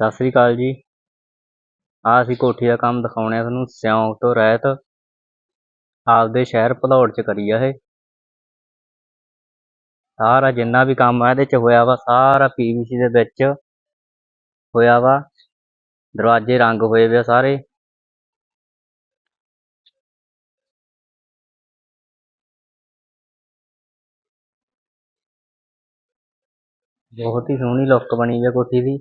ਸਤਿ ਸ੍ਰੀ ਅਕਾਲ ਜੀ। ਆਹ ਅਸੀਂ ਕੋਠੀ ਦਾ ਕੰਮ ਦਿਖਾਉਣੇ ਆ ਤੁਹਾਨੂੰ ਸਿਉਂਕ ਤੋਂ ਰਹਿਤ। ਆਪਦੇ ਸ਼ਹਿਰ ਭਲੌੜ 'ਚ ਕਰੀ ਆ ਇਹ। ਸਾਰਾ ਜਿੰਨਾ ਵੀ ਕੰਮ ਆ ਇਹਦੇ 'ਚ ਹੋਇਆ ਵਾ, ਸਾਰਾ ਪੀਵੀਸੀ ਦੇ ਵਿੱਚ ਹੋਇਆ ਵਾ। ਦਰਵਾਜ਼ੇ ਰੰਗ ਹੋਏ ਵੇ ਸਾਰੇ। ਬਹੁਤ ਹੀ ਸੋਹਣੀ ਲੁੱਕ ਬਣੀ ਹੈ ਕੋਠੀ ਦੀ।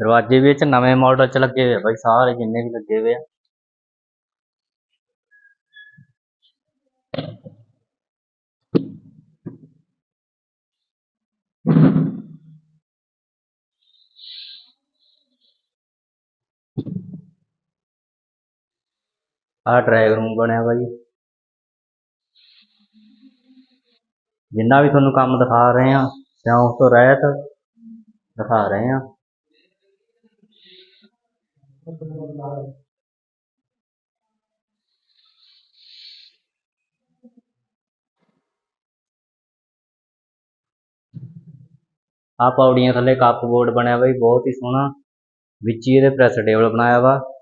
ਦਰਵਾਜ਼ੇ ਵਿੱਚ ਨਵੇਂ ਮਾਡਲ 'ਚ ਲੱਗੇ ਹੋਏ ਆ ਬਾਈ, ਸਾਰੇ ਜਿੰਨੇ ਵੀ ਲੱਗੇ ਹੋਏ ਆ। ਆਹ ਡਰਾਇੰਗ ਰੂਮ ਬਣਿਆ ਬਾਈ। ਜਿੰਨਾ ਵੀ ਤੁਹਾਨੂੰ ਕੰਮ ਦਿਖਾ ਰਹੇ ਆ ਸਿਉਂਕ ਤੋਂ ਰਹਿਤ ਦਿਖਾ ਰਹੇ ਆ। ਆਹ ਪੌੜੀਆਂ ਥੱਲੇ ਕੱਪ ਬੋਰਡ ਬਣਿਆ ਵਾ ਜੀ, ਬਹੁਤ ਹੀ ਸੋਹਣਾ। ਵਿੱਚ ਹੀ ਇਹਦੇ ਪ੍ਰੈਸ ਟੇਬਲ ਬਣਾਇਆ ਵਾ।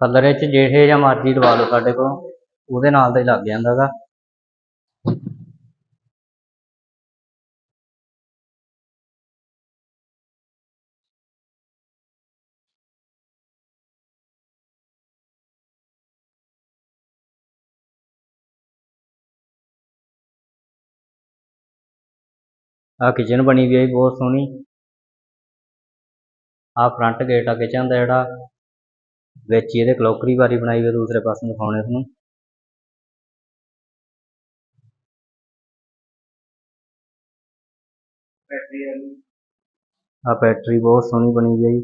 ਕਲਰ ਇਹ 'ਚ ਜਿਹੜੇ ਜਾਂ ਮਰਜ਼ੀ ਲਵਾ ਲਓ ਸਾਡੇ ਕੋਲੋਂ, ਉਹਦੇ ਨਾਲ ਦਾ ਹੀ ਲੱਗ ਜਾਂਦਾ ਗਾ ਆਹ ਕਿਚਨ ਬਣੀ ਵੀ ਹੈ ਬਹੁਤ ਸੋਹਣੀ। ਆਹ ਫਰੰਟ ਗੇਟ ਆ ਕਿਚਨ ਦਾ ਜਿਹੜਾ। ਵਿੱਚ ਹੀ ਇਹਦੇ ਕਲੋਕਰੀ ਬਾਰੀ ਬਣਾਈ ਹੋਈ ਆ ਦੂਸਰੇ ਪਾਸੇ ਦਿਖਾਉਣੇ ਤੁਹਾਨੂੰ। ਆਹ ਪੈਟਰੀ ਬਹੁਤ ਸੋਹਣੀ ਬਣੀ ਹੋਈ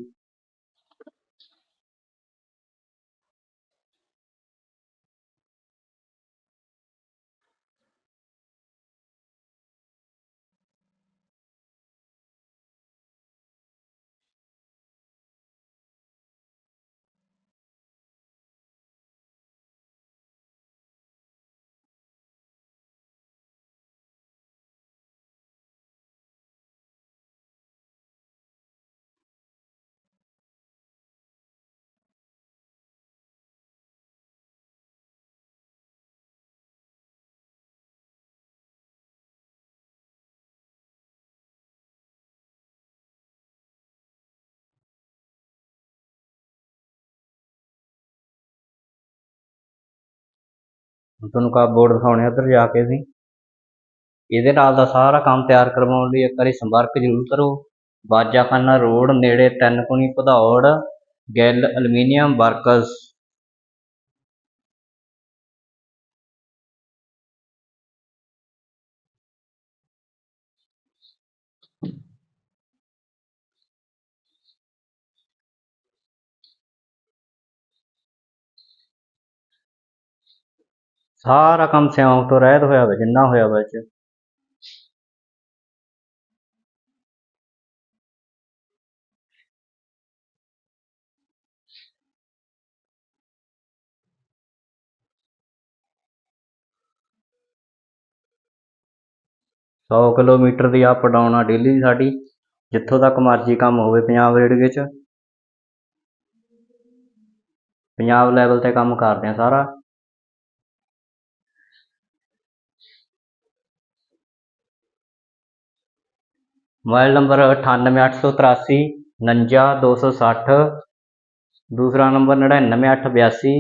ਤੁਹਾਨੂੰ ਕਾ ਬੋਰਡ ਦਿਖਾਉਣੇ ਆ, ਉੱਧਰ ਜਾ ਕੇ ਅਸੀਂ। ਇਹਦੇ ਨਾਲ ਦਾ ਸਾਰਾ ਕੰਮ ਤਿਆਰ ਕਰਵਾਉਣ ਲਈ ਇੱਕ ਵਾਰੀ ਸੰਪਰਕ ਜ਼ਰੂਰ ਕਰੋ। ਬਾਜਾਖਾਨਾ ਰੋਡ ਨੇੜੇ ਤਿੰਨ ਕੁਣੀ ਭਦੌੜ, ਗਿੱਲ ਐਲੂਮੀਨੀਅਮ ਵਰਕਸ। ਸਾਰਾ ਕੰਮ ਸਿਉਂਕ ਤੋਂ ਰਹਿਤ ਹੋਇਆ ਵਾ, ਜਿੰਨਾ ਹੋਇਆ ਵਾ ਇਹ 'ਚ। ਸੌ ਕਿਲੋਮੀਟਰ ਦੀ ਅਪ ਡਾਊਨ ਆ ਡੇਲੀ ਦੀ ਸਾਡੀ, ਜਿੱਥੋਂ ਤੱਕ ਮਰਜ਼ੀ ਕੰਮ ਹੋਵੇ ਪੰਜਾਬ ਰੇਡੀਓ 'ਚ। ਪੰਜਾਬ ਲੈਵਲ ਤੇ ਕੰਮ ਕਰਦੇ ਆ ਸਾਰਾ। ਮੋਬਾਈਲ ਨੰਬਰ ਅਠਾਨਵੇਂ ਅੱਠ ਸੌ ਤਰਾਸੀ, ਉਣੰਜਾ ਦੋ ਸੌ ਸੱਠ, ਦੂਸਰਾ ਨੰਬਰ ਨੜਿਨਵੇਂ ਅੱਠ ਬਿਆਸੀ,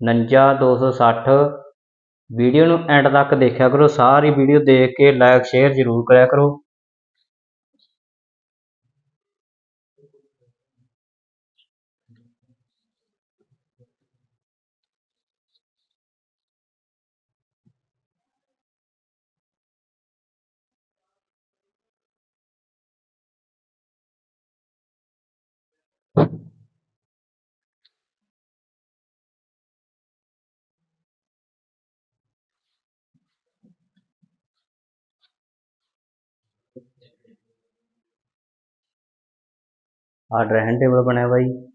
ਉਣੰਜਾ ਦੋ ਸੌ ਸੱਠ। ਵੀਡੀਓ ਨੂੰ ਐਂਡ ਤੱਕ ਦੇਖਿਆ ਕਰੋ, ਸਾਰੀ ਵੀਡੀਓ ਦੇਖ ਕੇ ਲਾਈਕ ਸ਼ੇਅਰ ਜ਼ਰੂਰ ਕਰਿਆ ਕਰੋ। ਆ ਡਰਾਇੰਗ ਟੇਬਲ ਬਣਿਆ ਵਾ ਜੀ